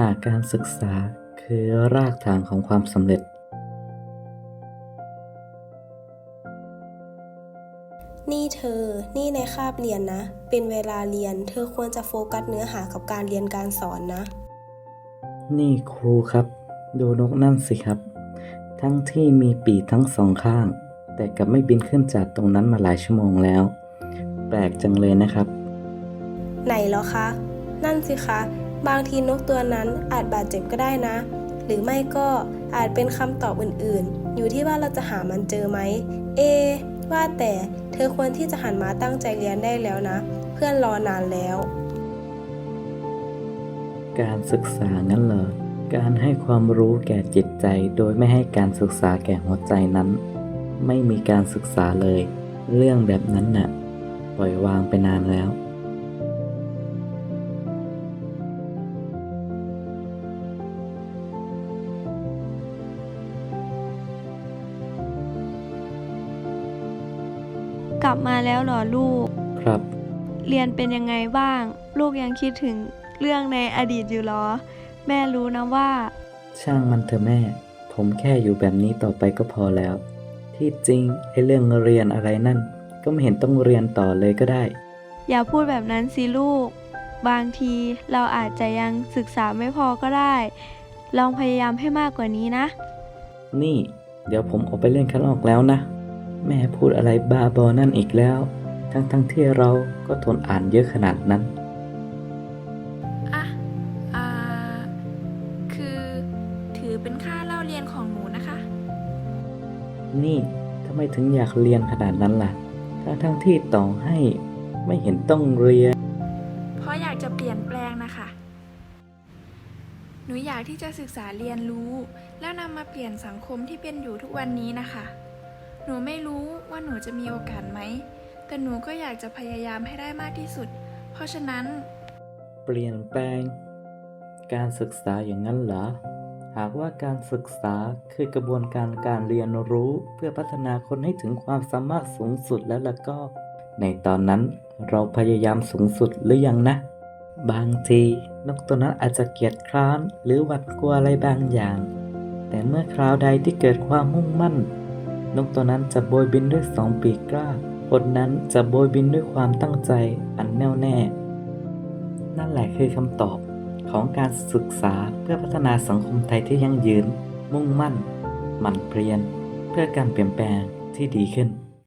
หากการศึกษาคือรากฐานของความสำเร็จ นี่เธอ นี่ในคาบเรียนนะ เป็นเวลาเรียน เธอควรจะโฟกัสเนื้อหากับการเรียนการสอนนะ นี่ครูครับ ดูนกนั่นสิครับ ทั้งที่มีปีกทั้งสองข้าง แต่กลับไม่บินขึ้นจากตรงนั้นมาหลายชั่วโมงแล้ว แปลกจังเลยนะครับ ไหนเหรอคะ นั่นสิคะ บางทีนกตัวนั้นอาจบาดเจ็บก็ได้นะ หรือไม่ก็อาจเป็นคำตอบอื่นๆ อยู่ที่ว่าเราจะหามันเจอไหม เอ ว่าแต่เธอควรที่จะหันมาตั้งใจเรียนได้แล้วนะ เพื่อนรอนานแล้ว การศึกษางั้นเหรอ การให้ความรู้แก่จิตใจโดยไม่ให้การศึกษาแก่หัวใจนั้น ไม่มีการศึกษาเลย เรื่องแบบนั้นน่ะ ปล่อยวางไปนานแล้ว กลับมาแล้วเหรอลูก ครับ เรียนเป็นยังไงบ้าง ลูกยังคิดถึงเรื่องในอดีตอยู่เหรอ แม่รู้นะว่า ช่างมันเถอะแม่ ผมแค่อยู่แบบนี้ต่อไปก็พอแล้ว ที่จริงไอ้เรื่องเรียนอะไรนั่น ก็ไม่เห็นต้องเรียนต่อเลยก็ได้ อย่าพูดแบบนั้นสิลูก บางทีเราอาจจะยังศึกษาไม่พอก็ได้ ลองพยายามให้มากกว่านี้นะ นี่ เดี๋ยวผมออกไปเล่นข้างนอกแล้วนะ แม่พูดอะไรบ้าบอนั่นอีกแล้ว ทั้งทั้งๆที่เราก็ทนอ่านเยอะขนาดนั้นอะอ่า คือถือเป็นค่าเล่าเรียนของหนูนะคะ นี่ทำไมถึงอยากเรียนขนาดนั้นล่ะ ทั้งทั้งๆที่ต่อให้ไม่เห็นต้องเรียน เพราะอยากจะเปลี่ยนแปลงนะคะ หนูอยากที่จะศึกษาเรียนรู้ แล้วนำมาเปลี่ยนสังคมที่เป็นอยู่ทุกวันนี้นะคะ หนูไม่รู้ว่าหนูจะมีโอกาสไหม แต่หนูก็อยากจะพยายามให้ได้มากที่สุด เพราะฉะนั้น เปลี่ยนแปลง การศึกษาอย่างนั้นเหรอ หากว่าการศึกษาคือกระบวนการการเรียนรู้เพื่อพัฒนาคนให้ถึงความสามารถสูงสุดแล้วล่ะก็ ในตอนนั้นเราพยายามสูงสุดหรือยังนะ บางทีนกตัวนั้นอาจจะเกียจคร้านหรือหวัดกลัวอะไรบางอย่าง แต่เมื่อคราวใดที่เกิดความมุ่งมั่น นกตัวนั้นจะโบยบินด้วยสองปีกกล้าบทนั้นจะโบยบินด้วยความตั้งใจอันแน่วแน่ นั่นแหละคือคำตอบของการศึกษาเพื่อพัฒนาสังคมไทยที่ยั่งยืน มุ่งมั่น หมั่นเพียรเพื่อการเปลี่ยนแปลงที่ดีขึ้น